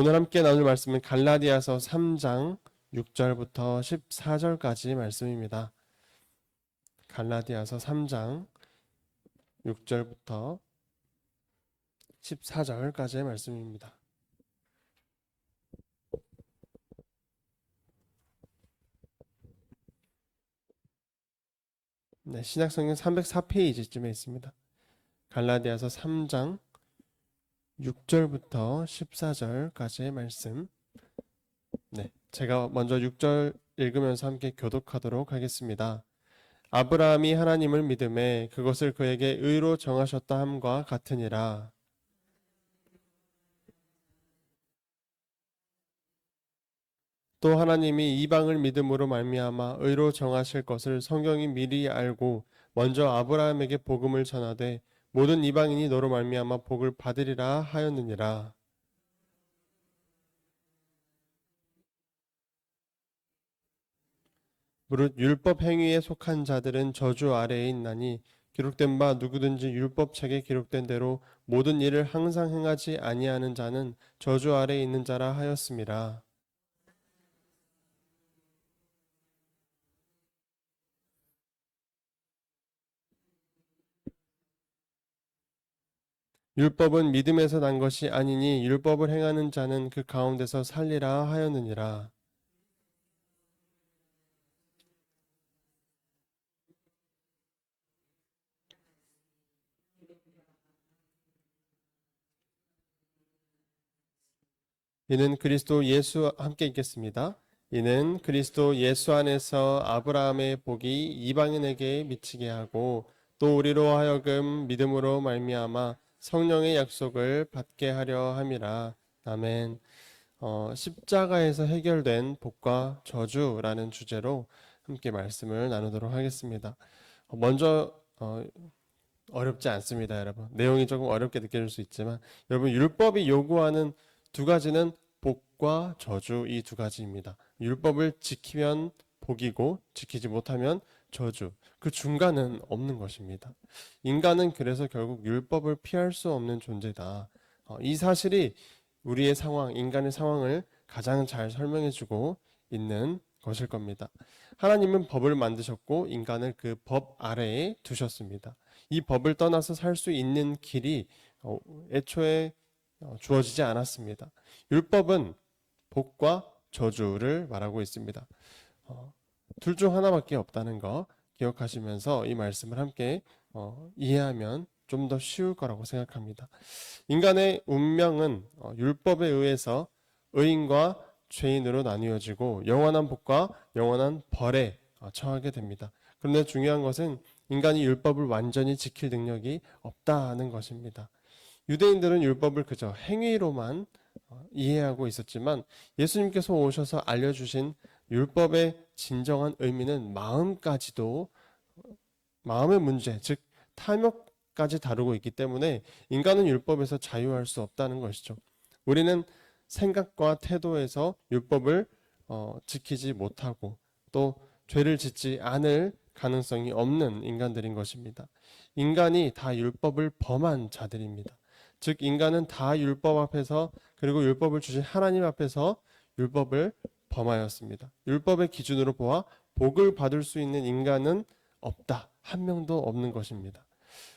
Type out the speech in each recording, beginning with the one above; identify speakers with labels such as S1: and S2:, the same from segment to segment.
S1: 오늘 함께 나눌 말씀은 갈라디아서 3장 6절부터 14절까지 말씀입니다. 갈라디아서 3장 6절부터 14절까지의 말씀입니다. 네, 신약성경 304페이지쯤에 있습니다. 갈라디아서 3장 6절부터 14절까지의 말씀. 네, 제가 먼저 6절 읽으면서 함께 교독하도록 하겠습니다. 아브라함이 하나님을 믿음에 그것을 그에게 의로 정하셨다 함과 같으니라. 또 하나님이 이방을 믿음으로 말미암아 의로 정하실 것을 성경이 미리 알고 먼저 아브라함에게 복음을 전하되 모든 이방인이 너로 말미암아 복을 받으리라 하였느니라. 무릇 율법 행위에 속한 자들은 저주 아래에 있나니 기록된 바 누구든지 율법책에 기록된 대로 모든 일을 항상 행하지 아니하는 자는 저주 아래에 있는 자라 하였음이라. 율법은 믿음에서 난 것이 아니니 율법을 행하는 자는 그 가운데서 살리라 하였느니라. 이는 그리스도 예수 함께 읽겠습니다. 이는 그리스도 예수 안에서 아브라함의 복이 이방인에게 미치게 하고 또 우리로 하여금 믿음으로 말미암아 성령의 약속을 받게 하려 함이라. 아멘. 어, 십자가에서 해결된 복과 저주라는 주제로 함께 말씀을 나누도록 하겠습니다. 어, 먼저 어, 어렵지 않습니다, 여러분. 내용이 조금 어렵게 느껴질 수 있지만 여러분 율법이 요구하는 두 가지는 복과 저주 이 두 가지입니다. 율법을 지키면 복이고 지키지 못하면 저주. 그 중간은 없는 것입니다. 인간은 그래서 결국 율법을 피할 수 없는 존재다. 어, 이 사실이 우리의 상황, 인간의 상황을 가장 잘 설명해주고 있는 것일 겁니다. 하나님은 법을 만드셨고 인간을 그 법 아래에 두셨습니다. 이 법을 떠나서 살 수 있는 길이 어, 애초에 어, 주어지지 않았습니다. 율법은 복과 저주를 말하고 있습니다. 둘 중 하나밖에 없다는 거 기억하시면서 이 말씀을 함께 어, 이해하면 좀 더 쉬울 거라고 생각합니다. 인간의 운명은 어, 율법에 의해서 의인과 죄인으로 나뉘어지고 영원한 복과 영원한 벌에 어, 처하게 됩니다. 그런데 중요한 것은 인간이 율법을 완전히 지킬 능력이 없다는 것입니다. 유대인들은 율법을 그저 행위로만 어, 이해하고 있었지만 예수님께서 오셔서 알려주신 율법의 진정한 의미는 마음까지도 마음의 문제, 즉 탐욕까지 다루고 있기 때문에 인간은 율법에서 자유할 수 없다는 것이죠. 우리는 생각과 태도에서 율법을 어, 지키지 못하고 또 죄를 짓지 않을 가능성이 없는 인간들인 것입니다. 인간이 다 율법을 범한 자들입니다. 즉 인간은 다 율법 앞에서 그리고 율법을 주신 하나님 앞에서 율법을 범하였습니다. 율법의 기준으로 보아 복을 받을 수 있는 인간은 없다. 한 명도 없는 것입니다.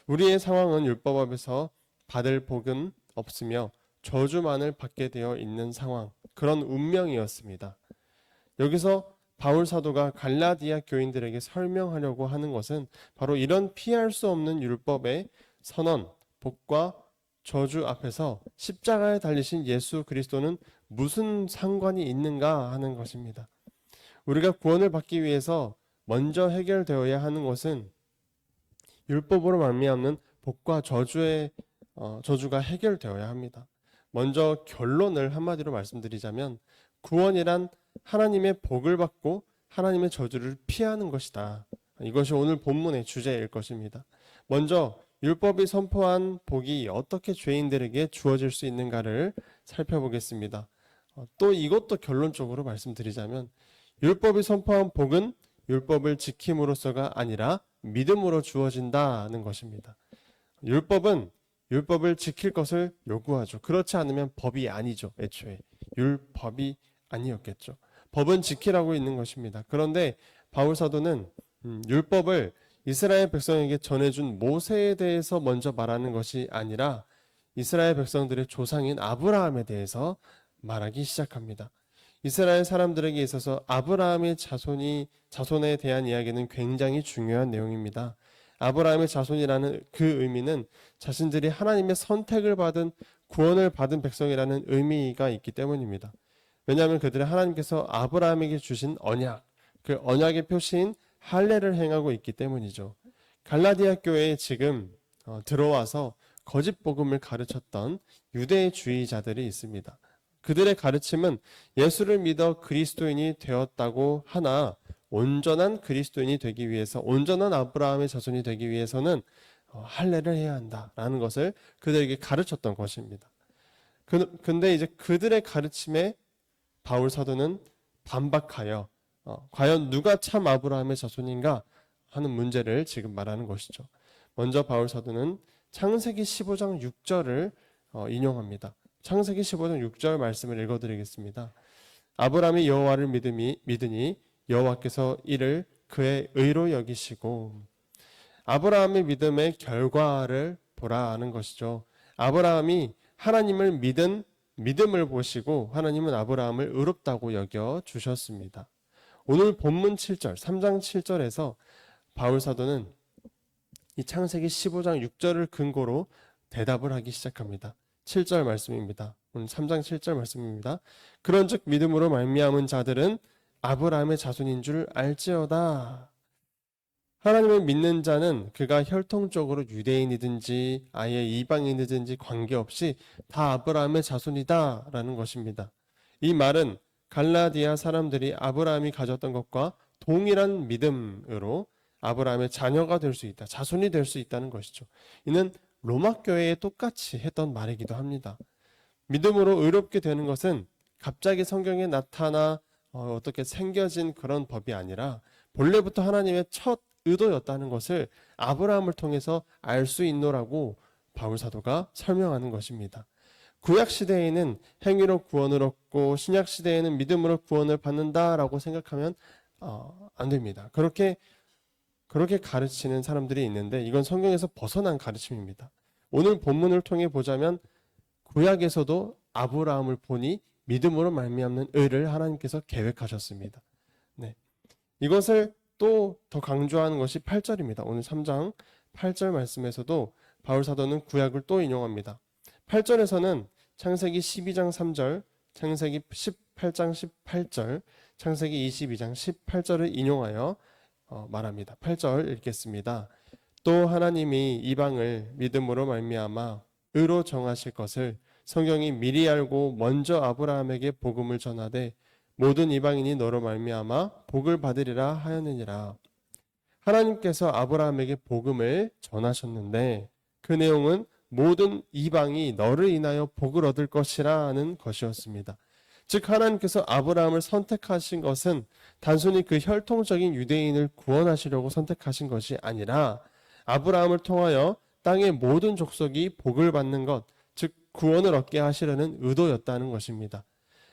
S1: 우리의 상황은 율법 앞에서 받을 복은 없으며 저주만을 받게 되어 있는 상황, 그런 운명이었습니다. 여기서 바울 사도가 갈라디아 교인들에게 설명하려고 하는 것은 바로 이런 피할 수 없는 율법의 선언, 복과 저주 앞에서 십자가에 달리신 예수 그리스도는 무슨 상관이 있는가 하는 것입니다. 우리가 구원을 받기 위해서 먼저 해결되어야 하는 것은 율법으로 말미암는 복과 저주의 어, 저주가 해결되어야 합니다. 먼저 결론을 한마디로 말씀드리자면 구원이란 하나님의 복을 받고 하나님의 저주를 피하는 것이다. 이것이 오늘 본문의 주제일 것입니다. 먼저 율법이 선포한 복이 어떻게 죄인들에게 주어질 수 있는가를 살펴보겠습니다. 어, 또 이것도 결론적으로 말씀드리자면 율법이 선포한 복은 율법을 지킴으로써가 아니라 믿음으로 주어진다는 것입니다. 율법은 율법을 지킬 것을 요구하죠. 그렇지 않으면 법이 아니죠. 애초에 율법이 아니었겠죠. 법은 지키라고 있는 것입니다. 그런데 바울 사도는 음, 율법을 이스라엘 백성에게 전해준 모세에 대해서 먼저 말하는 것이 아니라 이스라엘 백성들의 조상인 아브라함에 대해서 말하기 시작합니다. 이스라엘 사람들에게 있어서 아브라함의 자손이 자손에 대한 이야기는 굉장히 중요한 내용입니다. 아브라함의 자손이라는 그 의미는 자신들이 하나님의 선택을 받은 구원을 받은 백성이라는 의미가 있기 때문입니다. 왜냐하면 그들은 하나님께서 아브라함에게 주신 언약, 그 언약의 표시인 할례를 행하고 있기 때문이죠. 갈라디아 교회에 지금 어, 들어와서 거짓 복음을 가르쳤던 유대주의자들이 있습니다. 그들의 가르침은 예수를 믿어 그리스도인이 되었다고 하나 온전한 그리스도인이 되기 위해서 온전한 아브라함의 자손이 되기 위해서는 어, 할례를 해야 한다라는 것을 그들에게 가르쳤던 것입니다. 그, 근데 이제 그들의 가르침에 바울 사도는 반박하여 어, 과연 누가 참 아브라함의 자손인가 하는 문제를 지금 말하는 것이죠. 먼저 바울 사도는 창세기 15장 6절을 어, 인용합니다. 창세기 15장 6절 말씀을 읽어드리겠습니다. 아브라함이 여호와를 믿음이, 믿으니 여호와께서 이를 그의 의로 여기시고 아브라함의 믿음의 결과를 보라는 것이죠. 아브라함이 하나님을 믿은 믿음을 보시고 하나님은 아브라함을 의롭다고 여겨 주셨습니다. 오늘 본문 7절, 3장 7절에서 바울 사도는 이 창세기 15장 6절을 근거로 대답을 하기 시작합니다. 7절 말씀입니다. 오늘 3장 7절 말씀입니다. 그런즉 믿음으로 말미암은 자들은 아브라함의 자손인 줄 알지어다. 하나님을 믿는 자는 그가 혈통적으로 유대인이든지 아예 이방인이든지 관계없이 다 아브라함의 자손이다라는 것입니다. 이 말은 갈라디아 사람들이 아브라함이 가졌던 것과 동일한 믿음으로 아브라함의 자녀가 될 수 있다, 자손이 될 수 있다는 것이죠. 이는 로마 교회에 똑같이 했던 말이기도 합니다. 믿음으로 의롭게 되는 것은 갑자기 성경에 나타나 어, 어떻게 생겨진 그런 법이 아니라 본래부터 하나님의 첫 의도였다는 것을 아브라함을 통해서 알 수 있노라고 바울 사도가 설명하는 것입니다. 구약 시대에는 행위로 구원을 얻고 신약 시대에는 믿음으로 구원을 받는다라고 생각하면 어, 안 됩니다. 그렇게 그렇게 가르치는 사람들이 있는데 이건 성경에서 벗어난 가르침입니다. 오늘 본문을 통해 보자면 구약에서도 아브라함을 보니 믿음으로 말미암는 의를 하나님께서 계획하셨습니다. 네. 이것을 또 더 강조하는 것이 8절입니다. 오늘 3장 8절 말씀에서도 바울 사도는 구약을 또 인용합니다. 8절에서는 창세기 12장 3절, 창세기 18장 18절, 창세기 22장 18절을 인용하여 어, 말합니다. 8절 읽겠습니다. 또 하나님이 이방을 믿음으로 말미암아 의로 정하실 것을 성경이 미리 알고 먼저 아브라함에게 복음을 전하되 모든 이방인이 너로 말미암아 복을 받으리라 하였느니라. 하나님께서 아브라함에게 복음을 전하셨는데 그 내용은 모든 이방이 너를 인하여 복을 얻을 것이라는 것이었습니다. 즉 하나님께서 아브라함을 선택하신 것은 단순히 그 혈통적인 유대인을 구원하시려고 선택하신 것이 아니라 아브라함을 통하여 땅의 모든 족속이 복을 받는 것, 즉 구원을 얻게 하시려는 의도였다는 것입니다.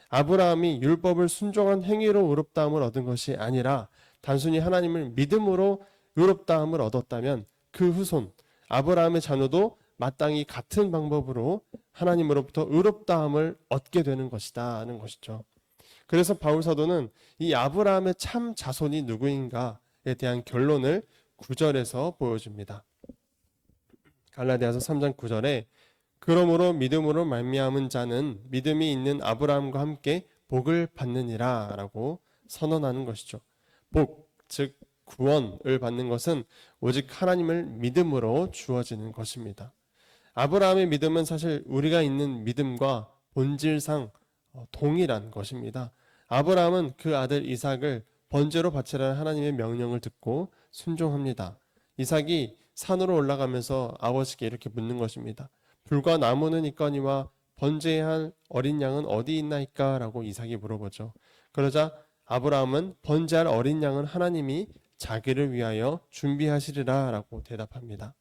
S1: 아브라함이 율법을 순종한 행위로 의롭다함을 얻은 것이 아니라 단순히 하나님을 믿음으로 의롭다함을 얻었다면 그 후손 아브라함의 자녀도 마땅히 같은 방법으로 하나님으로부터 의롭다함을 얻게 되는 것이다는 것이죠. 그래서 바울 사도는 이 아브라함의 참 자손이 누구인가에 대한 결론을 9절에서 보여줍니다. 갈라디아서 3장 9절에 그러므로 믿음으로 말미암은 자는 믿음이 있는 아브라함과 함께 복을 받느니라라고 선언하는 것이죠. 복, 즉 구원을 받는 것은 오직 하나님을 믿음으로 주어지는 것입니다. 아브라함의 믿음은 사실 우리가 있는 믿음과 본질상 어, 동일한 것입니다. 아브라함은 그 아들 이삭을 번제로 바치라는 하나님의 명령을 듣고 순종합니다. 이삭이 산으로 올라가면서 아버지께 이렇게 묻는 것입니다. 불과 나무는 있거니와 할 어린 양은 어디 있나이까? 라고 이삭이 물어보죠. 그러자 아브라함은 번제할 어린 양은 하나님이 자기를 위하여 준비하시리라 라고 대답합니다.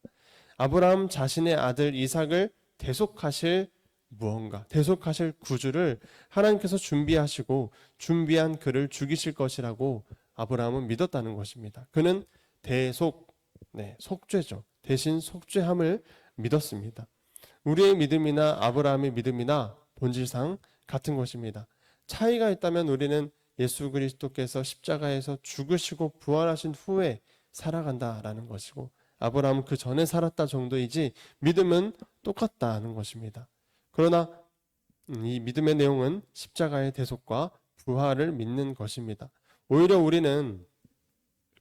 S1: 아브라함 자신의 아들 이삭을 대속하실 무언가, 대속하실 구주를 하나님께서 준비하시고 준비한 그를 죽이실 것이라고 아브라함은 믿었다는 것입니다. 그는 대속, 네, 속죄죠. 대신 속죄함을 믿었습니다. 우리의 믿음이나 아브라함의 믿음이나 본질상 같은 것입니다. 차이가 있다면 우리는 예수 그리스도께서 십자가에서 죽으시고 부활하신 후에 살아간다라는 것이고 아브라함은 그 전에 살았다 정도이지 믿음은 똑같다는 것입니다. 그러나 이 믿음의 내용은 십자가의 대속과 부활을 믿는 것입니다. 오히려 우리는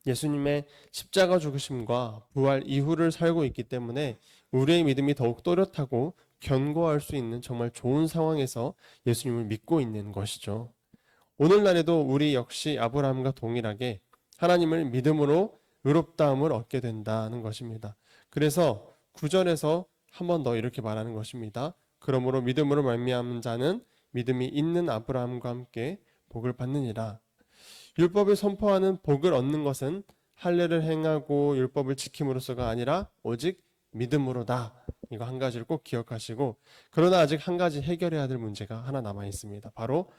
S1: 예수님의 십자가 죽으심과 부활 이후를 살고 있기 때문에 우리의 믿음이 더욱 또렷하고 견고할 수 있는 정말 좋은 상황에서 예수님을 믿고 있는 것이죠. 오늘날에도 우리 역시 아브라함과 동일하게 하나님을 믿음으로 의롭다함을 얻게 된다는 것입니다. 그래서 구절에서 한 번 더 이렇게 말하는 것입니다. 그러므로 믿음으로 말미암은 자는 믿음이 있는 아브라함과 함께 복을 받느니라. 율법을 선포하는 복을 얻는 것은 할례를 행하고 율법을 지킴으로써가 아니라 오직 믿음으로다. 이거 한 가지를 꼭 기억하시고 그러나 아직 한 가지 해결해야 될 문제가 하나 남아 있습니다. 바로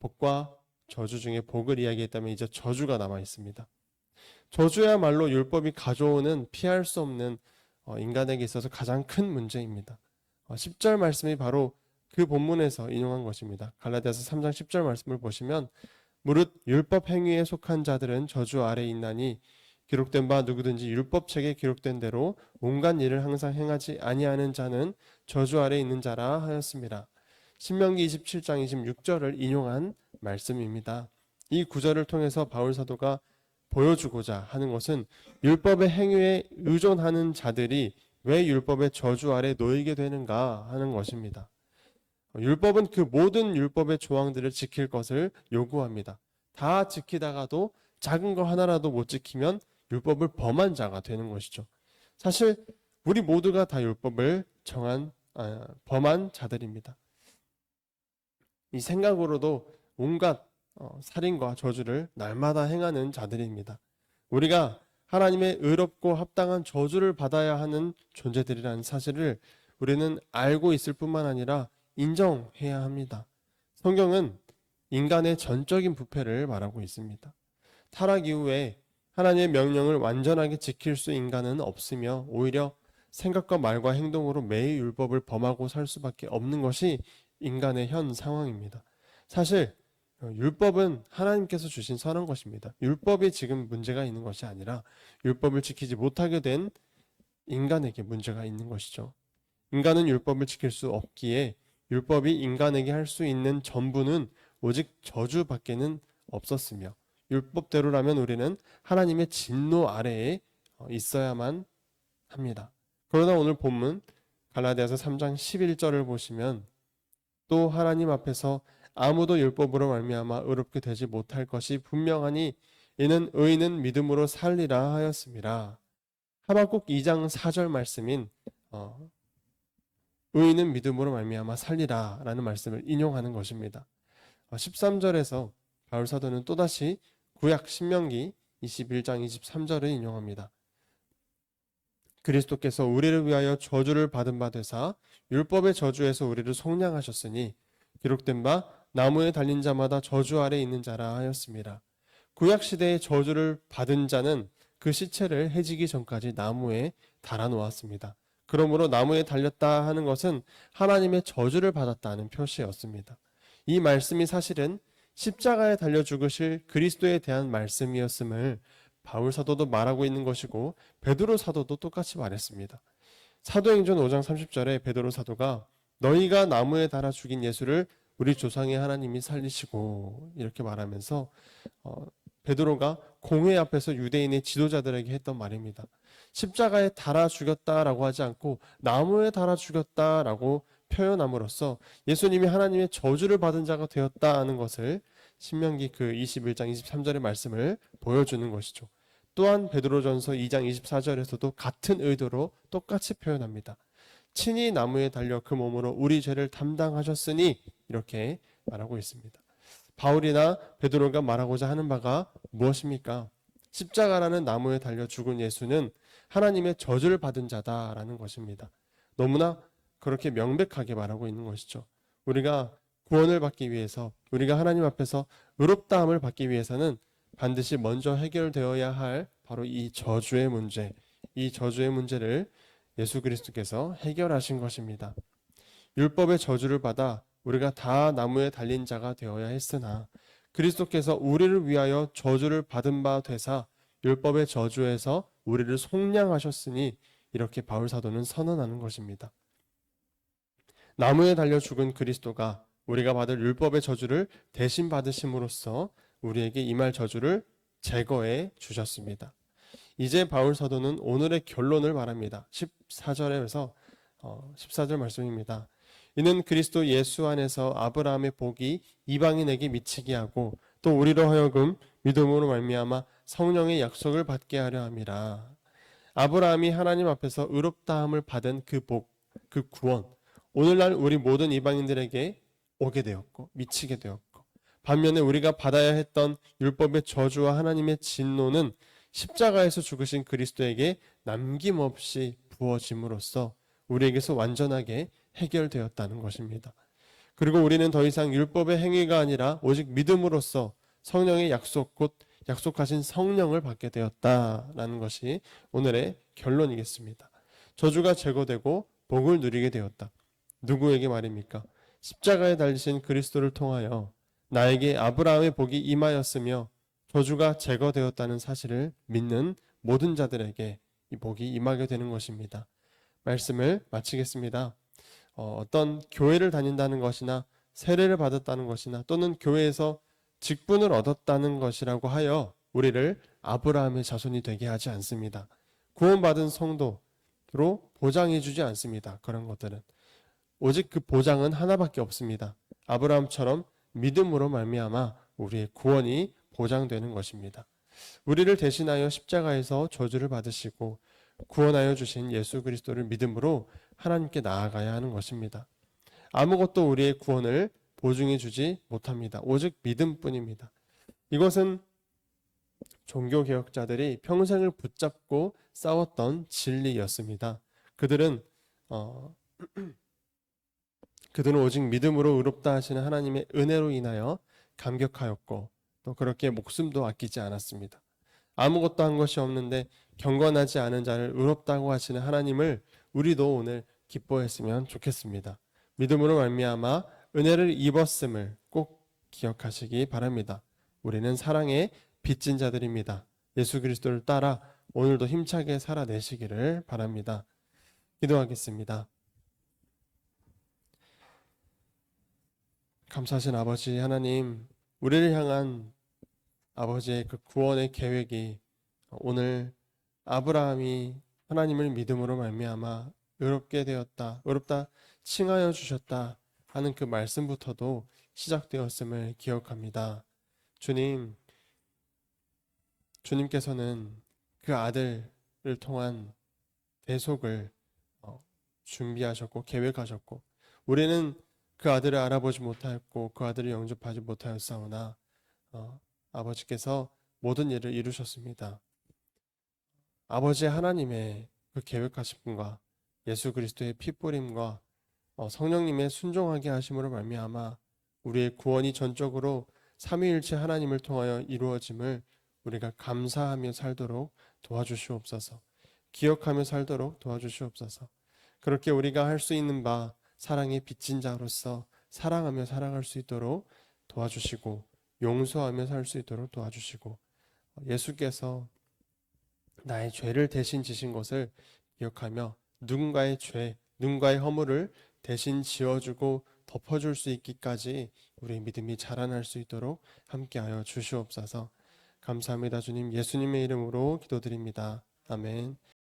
S1: 복과 저주 중에 복을 이야기했다면 이제 저주가 남아 있습니다. 저주야말로 율법이 가져오는 피할 수 없는 어, 인간에게 있어서 가장 큰 문제입니다. 10절 말씀이 바로 그 본문에서 인용한 것입니다. 갈라디아서 3장 10절 말씀을 보시면 무릇 율법 행위에 속한 자들은 저주 아래 있나니 기록된 바 누구든지 율법책에 기록된 대로 온갖 일을 항상 행하지 아니하는 자는 저주 아래 있는 자라 하였습니다. 신명기 27장 26절을 인용한 말씀입니다. 이 구절을 통해서 바울 사도가 보여주고자 하는 것은 율법의 행위에 의존하는 자들이 왜 율법의 저주 아래 놓이게 되는가 하는 것입니다. 율법은 그 모든 율법의 조항들을 지킬 것을 요구합니다. 다 지키다가도 작은 거 하나라도 못 지키면 율법을 범한 자가 되는 것이죠. 사실 우리 모두가 다 율법을 정한 아, 범한 자들입니다. 이 생각으로도 온갖 어, 살인과 저주를 날마다 행하는 자들입니다. 우리가 하나님의 의롭고 합당한 저주를 받아야 하는 존재들이라는 사실을 우리는 알고 있을 뿐만 아니라 인정해야 합니다. 성경은 인간의 전적인 부패를 말하고 있습니다. 타락 이후에 하나님의 명령을 완전하게 지킬 수 인간은 없으며 오히려 생각과 말과 행동으로 매일 율법을 범하고 살 수밖에 없는 것이 인간의 현 상황입니다. 사실 율법은 하나님께서 주신 선한 것입니다. 율법이 지금 문제가 있는 것이 아니라 율법을 지키지 못하게 된 인간에게 문제가 있는 것이죠. 인간은 율법을 지킬 수 없기에 율법이 인간에게 할 수 있는 전부는 오직 저주밖에는 없었으며 율법대로라면 우리는 하나님의 진노 아래에 있어야만 합니다. 그러나 오늘 본문 갈라디아서 3장 11절을 보시면 또 하나님 앞에서 아무도 율법으로 말미암아 의롭게 되지 못할 것이 분명하니 이는 의인은 믿음으로 살리라 하였습니다. 하박국 2장 4절 말씀인 어, 의인은 믿음으로 말미암아 살리라라는 말씀을 인용하는 것입니다. 13절에서 어, 바울 사도는 또다시 구약 신명기 21장 23절을 인용합니다. 그리스도께서 우리를 위하여 저주를 받은 바 되사 율법의 저주에서 우리를 속량하셨으니 기록된 바 나무에 달린 자마다 저주 아래 있는 자라 하였습니다. 구약 시대의 저주를 받은 자는 그 시체를 해지기 전까지 나무에 달아 놓았습니다. 그러므로 나무에 달렸다 하는 것은 하나님의 저주를 받았다는 표시였습니다. 이 말씀이 사실은 십자가에 달려 죽으실 그리스도에 대한 말씀이었음을 바울 사도도 말하고 있는 것이고 베드로 사도도 똑같이 말했습니다. 사도행전 5장 30절에 베드로 사도가 너희가 나무에 달아 죽인 예수를 우리 조상의 하나님이 살리시고 이렇게 말하면서 어, 베드로가 공회 앞에서 유대인의 지도자들에게 했던 말입니다. 십자가에 달아 죽였다라고 하지 않고 나무에 달아 죽였다라고 표현함으로써 예수님이 하나님의 저주를 받은 자가 되었다는 것을 신명기 그 21장 23절의 말씀을 보여주는 것이죠. 또한 베드로전서 2장 24절에서도 같은 의도로 똑같이 표현합니다. 친히 나무에 달려 그 몸으로 우리 죄를 담당하셨으니 이렇게 말하고 있습니다. 바울이나 베드로가 말하고자 하는 바가 무엇입니까? 십자가라는 나무에 달려 죽은 예수는 하나님의 저주를 받은 자다라는 것입니다. 너무나 그렇게 명백하게 말하고 있는 것이죠. 우리가 구원을 받기 위해서 우리가 하나님 앞에서 의롭다함을 받기 위해서는 반드시 먼저 해결되어야 할 바로 이 저주의 문제, 이 저주의 문제를 예수 그리스도께서 해결하신 것입니다. 율법의 저주를 받아 우리가 다 나무에 달린 자가 되어야 했으나 그리스도께서 우리를 위하여 저주를 받은 바 되사 율법의 저주에서 우리를 속량하셨으니 이렇게 바울 사도는 선언하는 것입니다. 나무에 달려 죽은 그리스도가 우리가 받을 율법의 저주를 대신 받으심으로써 우리에게 임할 저주를 제거해 주셨습니다. 이제 바울 사도는 오늘의 결론을 말합니다. 14절에서 14절 말씀입니다. 이는 그리스도 예수 안에서 아브라함의 복이 이방인에게 미치게 하고 또 우리로 하여금 믿음으로 말미암아 성령의 약속을 받게 하려 함이라. 아브라함이 하나님 앞에서 의롭다함을 받은 그 복, 그 구원, 오늘날 우리 모든 이방인들에게 오게 되었고 미치게 되었고 반면에 우리가 받아야 했던 율법의 저주와 하나님의 진노는 십자가에서 죽으신 그리스도에게 남김없이 부어짐으로써 우리에게서 완전하게 해결되었다는 것입니다. 그리고 우리는 더 이상 율법의 행위가 아니라 오직 믿음으로써 성령의 약속 곧 약속하신 성령을 받게 되었다라는 것이 오늘의 결론이겠습니다. 저주가 제거되고 복을 누리게 되었다. 누구에게 말입니까? 십자가에 달리신 그리스도를 통하여 나에게 아브라함의 복이 임하였으며 저주가 제거되었다는 사실을 믿는 모든 자들에게 이 복이 임하게 되는 것입니다. 말씀을 마치겠습니다. 어, 떤 교회를 다닌다는 것이나 세례를 받았다는 것이나 또는 교회에서 직분을 얻었다는 것이라고 하여 우리를 아브라함의 자손이 되게 하지 않습니다. 구원받은 성도로 보장해 주지 않습니다. 그런 것들은 오직 그 보장은 하나밖에 없습니다. 아브라함처럼 믿음으로 말미암아 우리의 구원이 보장되는 것입니다. 우리를 대신하여 십자가에서 저주를 받으시고 구원하여 주신 예수 그리스도를 믿음으로 하나님께 나아가야 하는 것입니다. 아무것도 우리의 구원을 보증해 주지 못합니다. 오직 믿음뿐입니다. 이것은 종교 개혁자들이 평생을 붙잡고 싸웠던 진리였습니다. 그들은 어, 그들은 오직 믿음으로 의롭다 하시는 하나님의 은혜로 인하여 감격하였고 또 그렇게 목숨도 아끼지 않았습니다. 아무것도 한 것이 없는데 경건하지 않은 자를 의롭다고 하시는 하나님을 우리도 오늘 기뻐했으면 좋겠습니다. 믿음으로 말미암아 은혜를 입었음을 꼭 기억하시기 바랍니다. 우리는 사랑의 빚진 자들입니다. 예수 그리스도를 따라 오늘도 힘차게 살아내시기를 바랍니다. 기도하겠습니다. 감사하신 아버지 하나님, 우리를 향한 아버지의 그 구원의 계획이 오늘 아브라함이 하나님을 믿음으로 말미암아 의롭게 되었다, 의롭다 칭하여 주셨다 하는 그 말씀부터도 시작되었음을 기억합니다. 주님, 주님께서는 그 아들을 통한 대속을 어, 준비하셨고 계획하셨고 우리는 그 아들을 알아보지 못하였고 그 아들을 영접하지 못하였사오나 어, 아버지께서 모든 일을 이루셨습니다. 아버지 하나님의 그 계획하신 분과 예수 그리스도의 피뿌림과 어, 성령님의 순종하게 하심으로 말미암아 우리의 구원이 전적으로 삼위일체 하나님을 통하여 이루어짐을 우리가 감사하며 살도록 도와주시옵소서. 기억하며 살도록 도와주시옵소서. 그렇게 우리가 할 수 있는 바 사랑의 빚진 자로서 사랑하며 살아갈 수 있도록 도와주시고 용서하며 살 수 있도록 도와주시고 예수께서 나의 죄를 대신 지신 것을 기억하며 누군가의 죄, 누군가의 허물을 대신 지어주고 덮어줄 수 있기까지 우리 믿음이 자라날 수 있도록 함께하여 주시옵소서. 감사합니다, 주님. 예수님의 이름으로 기도드립니다. 아멘.